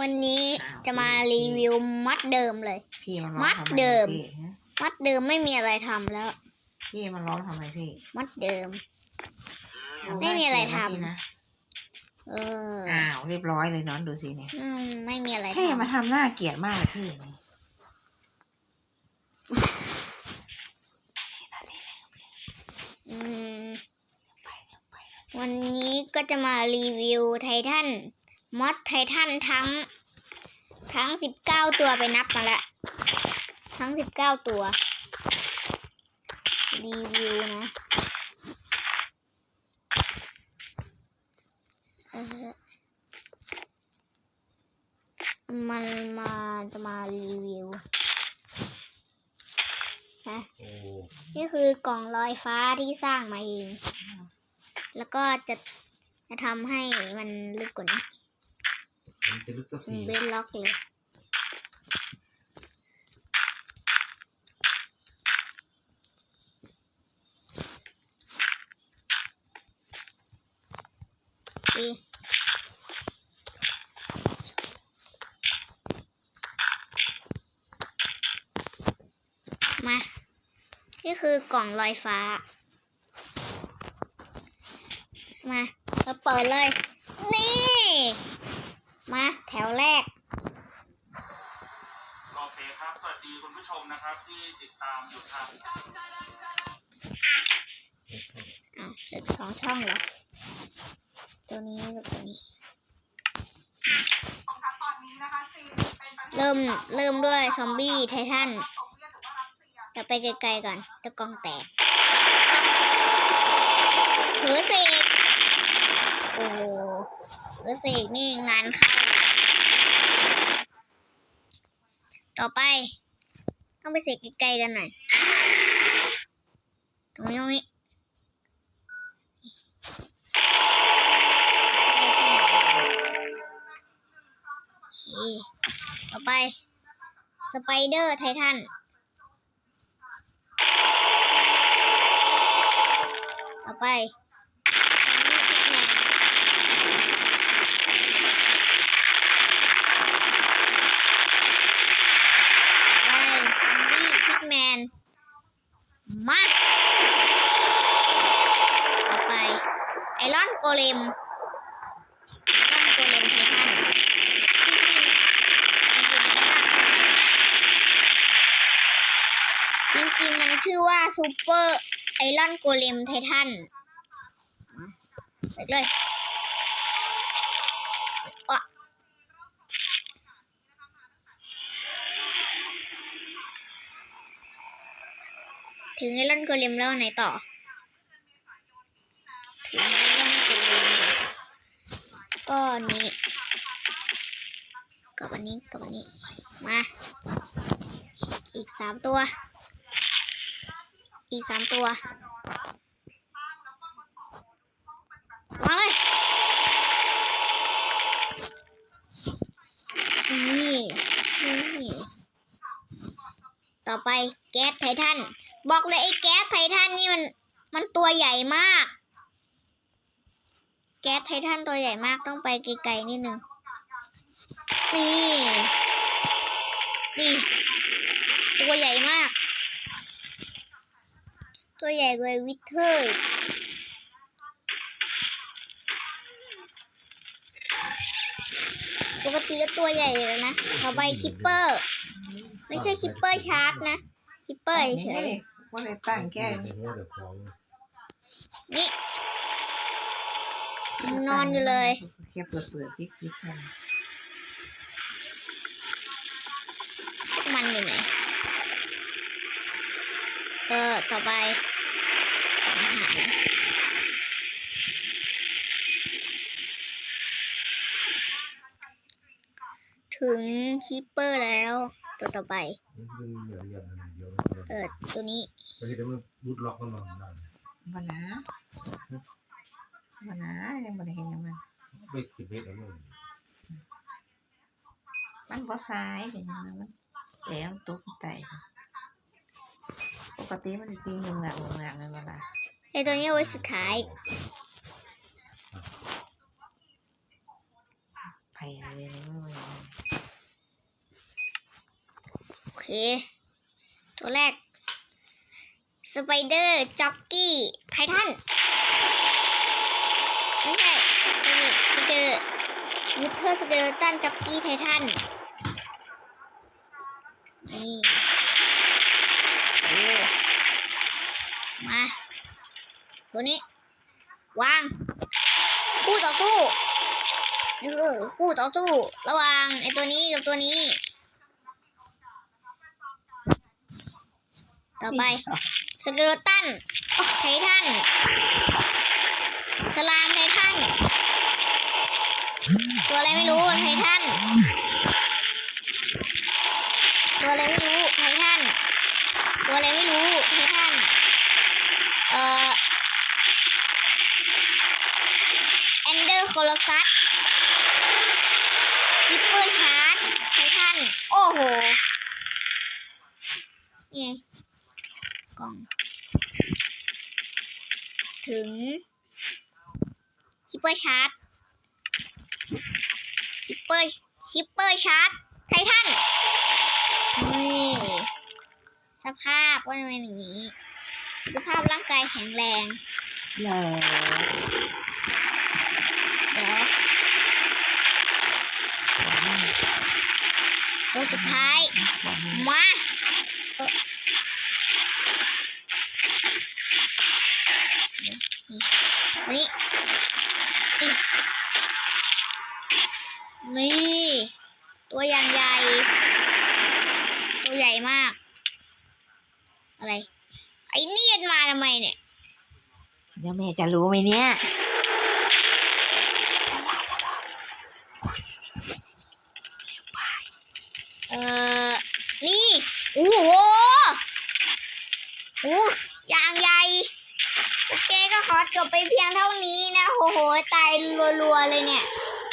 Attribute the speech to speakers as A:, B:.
A: วันนี้จะมารีวิวมัดเดิมเลย
B: พี่มันร้อง
A: มัด
B: ทำไม
A: เดิม
B: พี่ฮะ
A: มัดเดิมไม่มีอะไรทำแล้ว
B: พี่มันร้องทำไมพี่
A: มัดเดิม ไม่มีอะไรทำ
B: พี่นะ
A: เออ
B: อ้าวเรียบร้อยเลยน้องดูสิเนี่ย
A: อืมไม่มีอะไร
B: แค่
A: ทำ
B: มาทำหน้าเกลียดมากเลยพี่
A: อืมวันนี้ก็จะมารีวิวไททัน มอดไททันทั้ง ทั้งสิบเก้าตัวไปนับมาละทั้งสิบเก้าตัว รีวิวนะเออมันมาจะมารีวิวนะ
C: โอ้
A: นี่คือกล่องลอยฟ้าที่สร้างมาเอง แล้วก็จะจะทำให้มันลึกกว่านี้
C: มันจะลึกสัก
A: อื
C: ที
A: มเบนล็อกเลยดีมา นี่คือกล่องลอยฟ้า มา เราเปิดเลย นี่ มา แถวแรก
D: โอเคครับ สวัสดีคุณผู้ชมนะครับที่ติดตามอยู่ทาง
A: อ้าวเหลือสองช่องเหรอ ตัวนี้กับตัวนี้ เริ่มเริ่มด้วยซอมบี้ไททันจะไปไกลๆก่อนเดี๋ยวกล้องแตกถือเสกโอ้ โหถือเสกนี่งานเข้าต่อไป ต้องไปเสกไกลๆกันหน่อย ตรงนี้ตรงนี้โอเคต่อไป สไปเดอร์ไททันต่อไป ซอมบี้พิกแมน มา ต่อไป ไอรอนโกเลม ไอรอนโกเลมไททัน จริงๆ มันชื่อ ว่าซูเปอร์ไอรอนโกเลมไททันไปเลยถึงไอรอนโกเลมแล้วไหนต่อ ถึงไอรอนโกเลมก็นี้กับอันนี้กับอันนี้ มา อีกสามตัว อีกสามตัววางเลยนี่นี่ต่อไปแก๊สไททัน บอกเลยไอ้แก๊สไททันนี่มัน มันตัวใหญ่มาก แก๊สไททันตัวใหญ่มากต้องไปไกลๆนิดนึงนี่นี่ตัวใหญ่มาก ตัวใหญ่กว่าวิเทอร์ปกติก็ตัวใหญ่อยู่แล้วนะต่อไปคิปเปอร์ ไม่ใช่คิปเปอร์ชาร์จนะ คิปเปอร์เฉย
B: ว่าเลยตั้งแก้
C: แต่ว่าเดี๋ยวของ
A: ๆนี่ยังนอนอยู่เลย
B: แค่เปิดเปิดพลิกพลิกกัน
A: มันอยู่ไหน เออ ต่อไปอาหาร ถึงคิปเปอร์แล้ว ตัวต่อไป
C: มันเป็นเหมือนอย่างนั้นเดียว
A: เออตัวนี้
C: บางทีมันรุดล็อกก็นอนได้
B: มานะมานะยังไม่ได้เห็นยังมัน
C: ไปสิบเมตรแล้วมั้ง
B: มันบ่ซ้ายเดี๋ยวนั้นมันแหลมตกใจปกติมันจะตีงงงงงงเลยเวลา
A: ไอตัวนี้เอาไว้สุดท้าย
B: ไปเลย เลยนะ
A: โอเค ตัวแรก สไปเดอร์ จ็อกกี้ ไททัน ไม่ใช่นี่สเกลวูเทอร์สเกลตัน จ็อกกี้ ไททัน นี่มา ตัวนี้ วาง คู่ต่อสู้นี่คือคู่ต่อสู้ ระหว่างไอตัวนี้กับตัวนี้ ต่อไป สเกลตัน ไททัน สลามไททัน ตัวอะไรไม่รู้ ไททัน ตัวอะไรไม่รู้ ไททัน ตัวอะไรไม่รู้ ไททัน เอ่อแอนเดอร์โคลซัสคิปเปอร์ชาร์จไททัน โอ้โห นี่ไง กล่อง ถึงคิปเปอร์ชาร์จคิปเปอร์คิปเปอร์ชาร์จไททันนี่สภาพว่าทำไมเป็นอย่างนี้ สุขภาพร่างกายแข็งแรง
B: เหรอ
A: เดี๋ยวตัวสุดท้าย มาเอ่อ นี่นี่นี่ ตัวอย่างใหญ่ ตัวใหญ่มาก อะไร ไอ้นี่มันมาทำไมเนี่ย
B: แล้วแม่จะรู้ไหมเนี่ย
A: เอ่อนี่โอ้โหโอ้อย่างใหญ่ โอเคก็ขอจ บไปเพียงเท่านี้นะโหโหตายรัวๆเลยเนี่ย